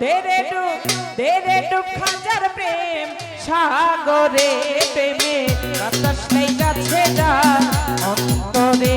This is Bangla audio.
তেরে ডুব তেরে ডুব খাঞ্জার প্রেম সাগরে প্রেমে বাতাস নেই গাছে যা অন্তরে